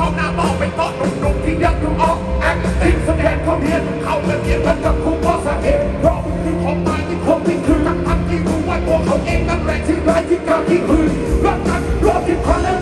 ช่องหน้าหม้เป็นต๊ะหนุ่มๆที่ยักดูออกแอคติ้งแสดงเขาเรียนเขาเรียนมันกับคุณเพราะสาเหตุเพราะมันคือของตายที่คงที่คือนักทักที่รู้ว่าตัวเขาเองนั้นแรงที่ร้ายที่กล้าที่คืนรักนักรอบที่ความล้ว